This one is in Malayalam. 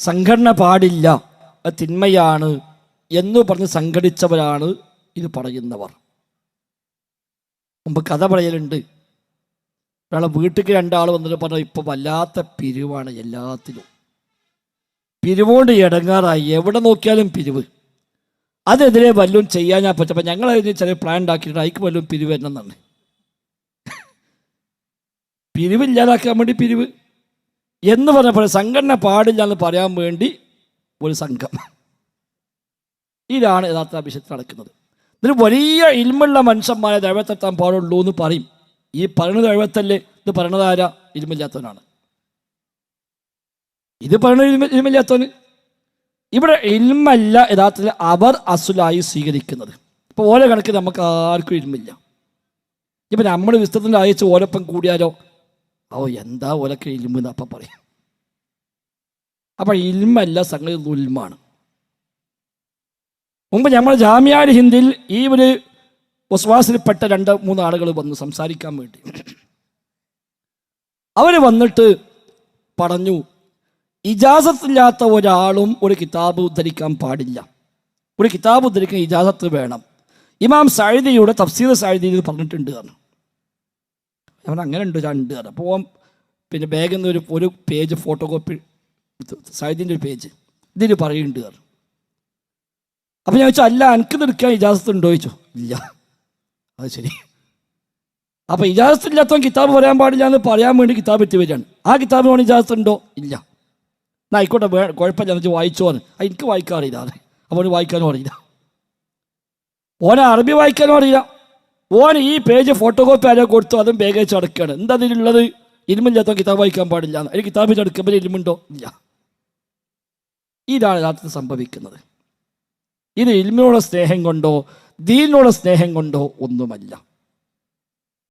സംഘടന പാടില്ല അത് തിന്മയാണ് എന്ന് പറഞ്ഞ് സംഘടിച്ചവരാണ് ഇത് പറയുന്നവർ. മുമ്പ് കഥ പറയലുണ്ട്. ഒരാളെ വീട്ടിലേക്ക് രണ്ടാൾ വന്നിട്ട് പറഞ്ഞു ഇപ്പം വല്ലാത്ത പിരിവാണ് എല്ലാത്തിലും. പിരിവുകൊണ്ട് ഇടങ്ങാറായി എവിടെ നോക്കിയാലും പിരിവ്. അതെതിരെ വല്ലതും ചെയ്യാൻ ഞാൻ പറ്റപ്പോൾ ഞങ്ങൾ അതിന് പ്ലാൻ ഉണ്ടാക്കിയിട്ട് അതിക്ക് വല്ലതും പിരിവ് വരണമെന്നാണ്. പിരിവില്ലാതാക്കാൻ വേണ്ടി പിരിവ്. എന്ന് പറഞ്ഞപ്പോൾ സംഘടന പാടില്ല എന്ന് പറയാൻ വേണ്ടി ഒരു സംഘം. ഇതാണ് യഥാർത്ഥ അഭിഷേകത്തിൽ നടക്കുന്നത്. ഇതിന് വലിയ ഇൽമുള്ള മനുഷ്യന്മാരെ ദൈവത്തെത്താൻ പാടുള്ളൂ എന്ന് പറയും. ഈ പറയുന്നത് ദൈവത്തല്ലേ? ഇത് പറയണത് ആരാ? ഇൽമില്ലാത്തവനാണ്. ഇത് പറയുന്നത് ഇൽമ ഇവിടെ ഇൽമല്ല യഥാർത്ഥത്തിൽ അവർ അസുലായി സ്വീകരിക്കുന്നത്. ഇപ്പോൾ ഓരോ കണക്ക് നമുക്ക് ആർക്കും ഇൽമില്ല. ഇപ്പം നമ്മൾ വിസ്തൃതിന്റെ അയച്ച് ഓരോപ്പം കൂടിയാലോ? ഓ എന്താ ഓലൊക്കെ ഇൽമ എന്ന് അപ്പം പറയും. അപ്പം ഇൽമല്ല സംഗതി ദുൽമാണ് മുമ്പ് നമ്മൾ ജാമ്യാൽ ഹിന്ദിൽ ഈ ഒരു വസ്വാസിൽപ്പെട്ട രണ്ട് മൂന്ന് ആളുകൾ വന്ന് സംസാരിക്കാൻ വേണ്ടി. അവർ വന്നിട്ട് പറഞ്ഞു ഇജാസത്തില്ലാത്ത ഒരാളും ഒരു കിതാബ് ഉദ്ധരിക്കാൻ പാടില്ല. ഒരു കിതാബ് ഉദ്ധരിക്കാൻ ഇജാസത്ത് വേണം. ഇമാം സാഹിദിയുടെ തഫ്സീർ സാഹിദിയിൽ പറഞ്ഞിട്ടുണ്ട് എന്ന് അവൻ അങ്ങനെ ഉണ്ട് രണ്ട് അത് അപ്പോൾ പിന്നെ ബാഗിൽ നിന്ന് ഒരു ഒരു പേജ് ഫോട്ടോ കോപ്പി സാഹിത്യന്റെ ഒരു പേജ് ഇതിൽ പറയുന്നുണ്ട് പറഞ്ഞു അപ്പം ഞാൻ ചോദിച്ചു അല്ല എനിക്ക് എടുക്കാൻ ഇജാസത്ത് ഉണ്ടോ? ചോദിച്ചു. ഇല്ല. അത് ശരി. അപ്പം ഇജാസത്ത് ഇല്ലാത്തവൻ കിതാബ് പറയാൻ പാടില്ല എന്ന് പറയാൻ വേണ്ടി കിതാബ് എത്തി വരികയാണ്. ആ കിതാബിന് ഇജാസത്ത് ഉണ്ടോ? ഇല്ല. എന്നാ ആയിക്കോട്ടെ കുഴപ്പമില്ല എന്ന്. വായിച്ചോന്ന് അത് എനിക്ക് വായിക്കാൻ അറിയില്ല അത്. അപ്പോൾ വായിക്കാനും അറിയില്ല. ഓനെ അറബി വായിക്കാനും അറിയില്ല. ഓൻ ഈ പേജ് ഫോട്ടോ കോപ്പി ആരോ കൊടുത്തു അതും ബേഗേജ് അടക്കുകയാണ് എന്താ അതിലുള്ളത് ഇരുമില്ലാത്ത കിതാബ് വായിക്കാൻ പാടില്ല അതിന് കിതാബ് വെച്ച് അടക്കുമ്പോൾ ഇരുമുണ്ടോ ഇല്ല. ഇതാണ് യഥാർത്ഥത്തിൽ സംഭവിക്കുന്നത്. ഇത് ഇൽമിനോടുള്ള സ്നേഹം കൊണ്ടോ ദീനിനോട് സ്നേഹം കൊണ്ടോ ഒന്നുമല്ല.